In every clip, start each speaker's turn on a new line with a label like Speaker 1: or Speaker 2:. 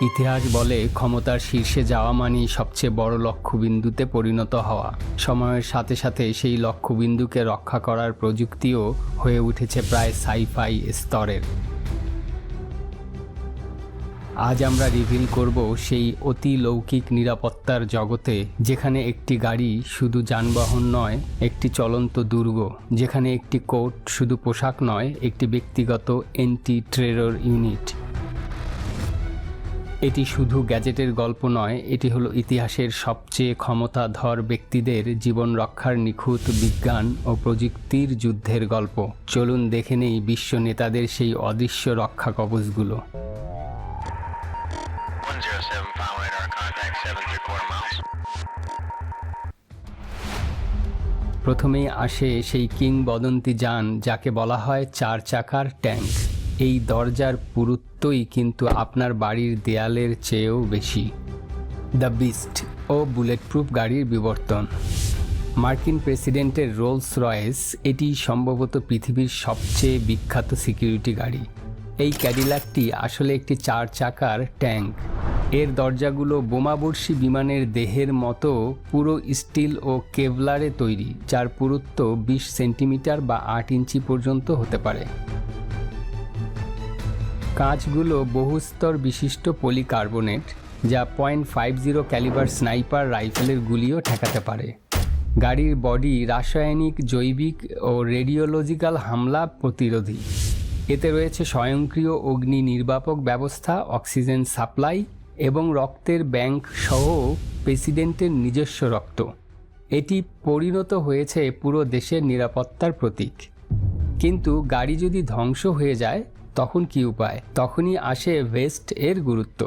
Speaker 1: ইতিহাস বলে ক্ষমতার শীর্ষে যাওয়া মানেই সবচেয়ে বড় লক্ষ্যবিন্দুতে পরিণত হওয়া। সময়ের সাথে সাথে সেই লক্ষ্যবিন্দুকে রক্ষা করার প্রযুক্তিও হয়ে উঠেছে প্রায় সাইফাই স্তরের। আজ আমরা রিভিল করব সেই অতি লৌকিক নিরাপত্তার জগতে, যেখানে একটি গাড়ি শুধু যানবাহন নয়, একটি চলন্ত দুর্গ, যেখানে একটি কোট শুধু পোশাক নয়, একটি ব্যক্তিগত এন্টি ট্রেরর ইউনিট। এটি শুধু গ্যাজেটের গল্প নয় এটি হলো ইতিহাসের সবচেয়ে ক্ষমতাধর ব্যক্তিদের জীবন রক্ষার নিখুঁত বিজ্ঞান ও প্রযুক্তির যুদ্ধের গল্প। চলুন দেখে নেই বিশ্ব নেতাদের সেই অদৃশ্য রক্ষা কবচগুলো।
Speaker 2: 107 final radar contact 7 three quarter miles.
Speaker 1: প্রথমেই আসে সেই কিংবদন্তি যান যাকে বলা হয় চার চাকার ট্যাঙ্ক। এই দরজার পুরুত্বই কিন্তু আপনার বাড়ির দেয়ালের চেয়েও বেশি। দ্য বিস্ট ও বুলেট প্রুফ গাড়ির বিবর্তন। মার্কিন প্রেসিডেন্টের রোলস রয়েস এটি সম্ভবত পৃথিবীর সবচেয়ে বিখ্যাত সিকিউরিটি গাড়ি। এই ক্যাডিলাকটি আসলে একটি চার চাকার ট্যাঙ্ক। এর দরজাগুলো বোমাবর্ষী বিমানের দেহের মতো পুরো স্টিল ও কেভলারে তৈরি, যার পুরুত্ব বিশ সেন্টিমিটার বা আট ইঞ্চি পর্যন্ত হতে পারে। কাঁচগুলো বহুস্তর বিশিষ্ট পলিকার্বনেট, যা point five zero calibre sniper রাইফেলের গুলিও ঠেকাতে পারে। গাড়ির বডি রাসায়নিক, জৈবিক ও রেডিওলজিক্যাল হামলা প্রতিরোধী। এতে রয়েছে স্বয়ংক্রিয় অগ্নি নির্বাপক ব্যবস্থা, অক্সিজেন সাপ্লাই এবং রক্তের ব্যাংক সহ প্রেসিডেন্টের নিজস্ব রক্ত। এটি পরিণত হয়েছে পুরো দেশের নিরাপত্তার প্রতীক। কিন্তু গাড়ি যদি ধ্বংস হয়ে যায় তখন কি উপায়? তখনই আসে ভেস্ট এর গুরুত্ব,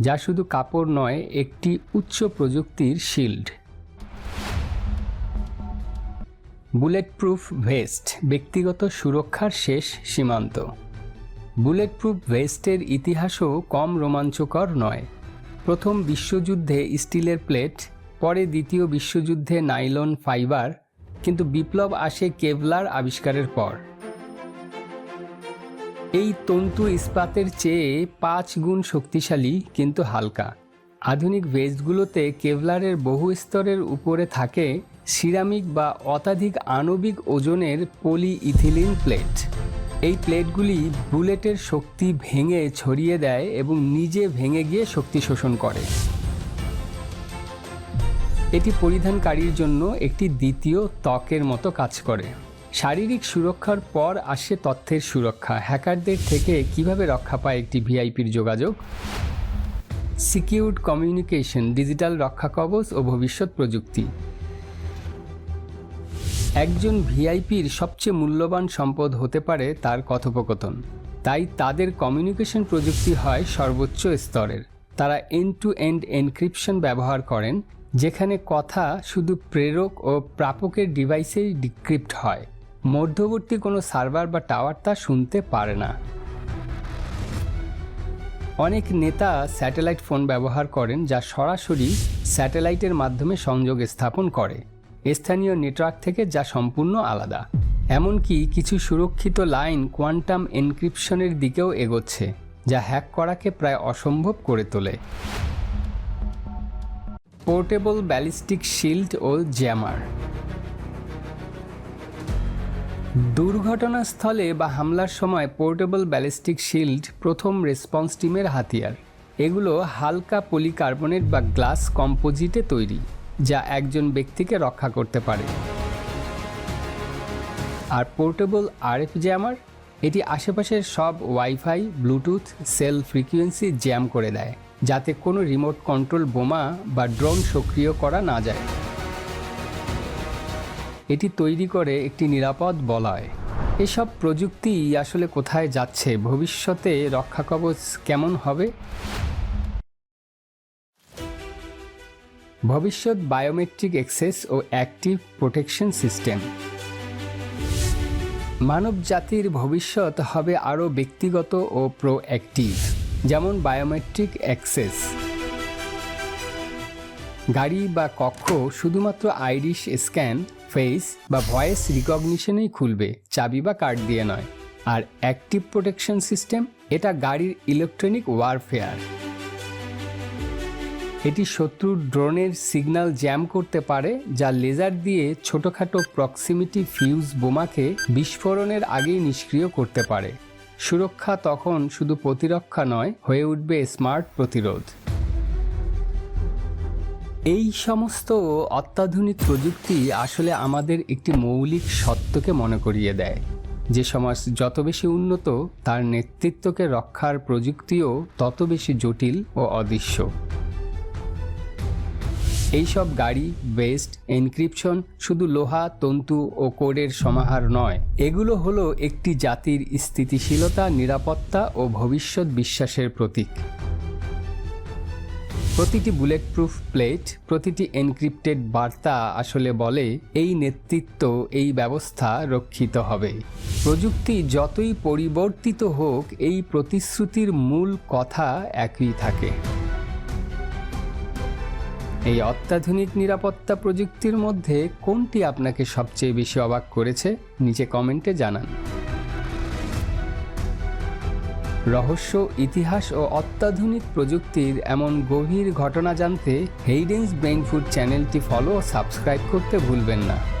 Speaker 1: যা শুধু কাপড় নয়, একটি উচ্চ প্রযুক্তির শিল্ড বুলেট প্রুফ ভেস্ট ব্যক্তিগত সুরক্ষার শেষ সীমান্ত। বুলেট প্রুফ ভেস্টের ইতিহাসও কম রোমাঞ্চকর নয়। প্রথম বিশ্বযুদ্ধে স্টিলের প্লেট, পরে দ্বিতীয় বিশ্বযুদ্ধে নাইলন ফাইবার, কিন্তু বিপ্লব আসে কেভলার আবিষ্কারের পর। এই তন্তু ইস্পাতের চেয়ে পাঁচ গুণ শক্তিশালী, কিন্তু হালকা। আধুনিক ভেস্টগুলোতে কেভলারের বহু স্তরের উপরে থাকে সিরামিক বা অত্যাধিক আণবিক ওজনের পলি ইথিলিন প্লেট। এই প্লেটগুলি বুলেটের শক্তি ভেঙে ছড়িয়ে দেয় এবং নিজে ভেঙে গিয়ে শক্তি শোষণ করে। এটি পরিধানকারীর জন্য একটি দ্বিতীয় ত্বকের মতো কাজ করে। শারীরিক সুরক্ষার পর আসে তথ্যের সুরক্ষা। হ্যাকারদের থেকে কীভাবে রক্ষা পায় একটি ভিআইপির যোগাযোগ? সিকিউরড কমিউনিকেশন, ডিজিটাল রক্ষা কবচ ও ভবিষ্যৎ প্রযুক্তি। একজন ভিআইপির সবচেয়ে মূল্যবান সম্পদ হতে পারে তার কথোপকথন। তাই তাদের কমিউনিকেশন প্রযুক্তি হয় সর্বোচ্চ স্তরের। তারা এন্ড টু এন্ড এনক্রিপশন ব্যবহার করেন, যেখানে কথা শুধু প্রেরক ও প্রাপকের ডিভাইসেই ডিক্রিপ্ট হয়। মধ্যবর্তী কোনো সার্ভার বা টাওয়ার তা শুনতে পারে না। অনেক নেতা স্যাটেলাইট ফোন ব্যবহার করেন যা সরাসরি স্যাটেলাইটের মাধ্যমে সংযোগ স্থাপন করে, স্থানীয় নেটওয়ার্ক থেকে যা সম্পূর্ণ আলাদা। এমনকি কিছু সুরক্ষিত লাইন কোয়ান্টাম এনক্রিপশনের দিকেও এগোচ্ছে, যা হ্যাক করাকে প্রায় অসম্ভব করে তোলে। পোর্টেবল ব্যালিস্টিক শিল্ড ও জ্যামার। দুর্ঘটনাস্থলে বা হামলার সময় পোর্টেবল ব্যালিস্টিক শিল্ড প্রথম রেসপন্স টিমের হাতিয়ার। এগুলো হালকা পলিকার্বনেট বা গ্লাস কম্পোজিটে তৈরি, যা একজন ব্যক্তিকে রক্ষা করতে পারে। আর পোর্টেবল আরএফ জ্যামার, এটি আশেপাশের সব wifi, Bluetooth, cell frequency jam করে দেয়, যাতে কোনো রিমোট কন্ট্রোল বোমা বা ড্রোন সক্রিয় করা না যায়। এটি তৈরি করে একটি নিরাপদ বলয়। এসব প্রযুক্তি আসলে কোথায় যাচ্ছে? ভবিষ্যতে রক্ষা কবচ কেমন হবে? ভবিষ্যৎ বায়োমেট্রিক অ্যাক্সেস ও অ্যাক্টিভ প্রোটেকশন সিস্টেম। মানব জাতির ভবিষ্যৎ হবে আরও ব্যক্তিগত ও প্রোঅ্যাক্টিভ, যেমন বায়োমেট্রিক অ্যাক্সেস। গাড়ি বা কক্ষ শুধুমাত্র আইরিশ স্ক্যান ফেস বা ভয়েস রিকগনিশনেই খুলবে, চাবি বা কার্ড দিয়ে নয়। আর অ্যাক্টিভ প্রোটেকশন সিস্টেম এটা গাড়ির ইলেকট্রনিক ওয়ারফেয়ার এটি শত্রুর ড্রোনের সিগন্যাল জ্যাম করতে পারে, যা লেজার দিয়ে ছোটখাটো প্রক্সিমিটি ফিউজ বোমাকে বিস্ফোরণের আগেই নিষ্ক্রিয় করতে পারে। সুরক্ষা তখন শুধু প্রতিরক্ষা নয়, হয়ে উঠবে স্মার্ট প্রতিরোধ। এই সমস্ত অত্যাধুনিক প্রযুক্তি আসলে আমাদের একটি মৌলিক সত্যকে মনে করিয়ে দেয়। যে সমাজ যত বেশি উন্নত, তার নেতৃত্বকে রক্ষার প্রযুক্তিও তত বেশি জটিল ও অদৃশ্য। এইসব গাড়ি বেস্ট এনক্রিপশন শুধু লোহা, তন্তু ও কোডের সমাহার নয়, এগুলো হলো একটি জাতির স্থিতিশীলতা, নিরাপত্তা ও ভবিষ্যৎ বিশ্বাসের প্রতীক। প্রতিটি বুলেট প্রুফ প্লেট প্রতিটি এনক্রিপ্টেড বার্তা আসলে বলে, এই নেতৃত্ব, এই ব্যবস্থা রক্ষিত হবে। প্রযুক্তি যতই পরিবর্তিত হোক, এই প্রতিশ্রুতির মূল কথা একই থাকে। এই অত্যাধুনিক নিরাপত্তা প্রযুক্তির মধ্যে কোনটি আপনাকে সবচেয়ে বেশি অবাক করেছে? নিচে কমেন্টে জানান। রহস্য, ইতিহাস ও অত্যাধুনিক প্রযুক্তির এমন গভীর ঘটনা জানতে হেইডেন্স ব্রেইনফুড চ্যানেলটি ফলো ও সাবস্ক্রাইব করতে ভুলবেন না।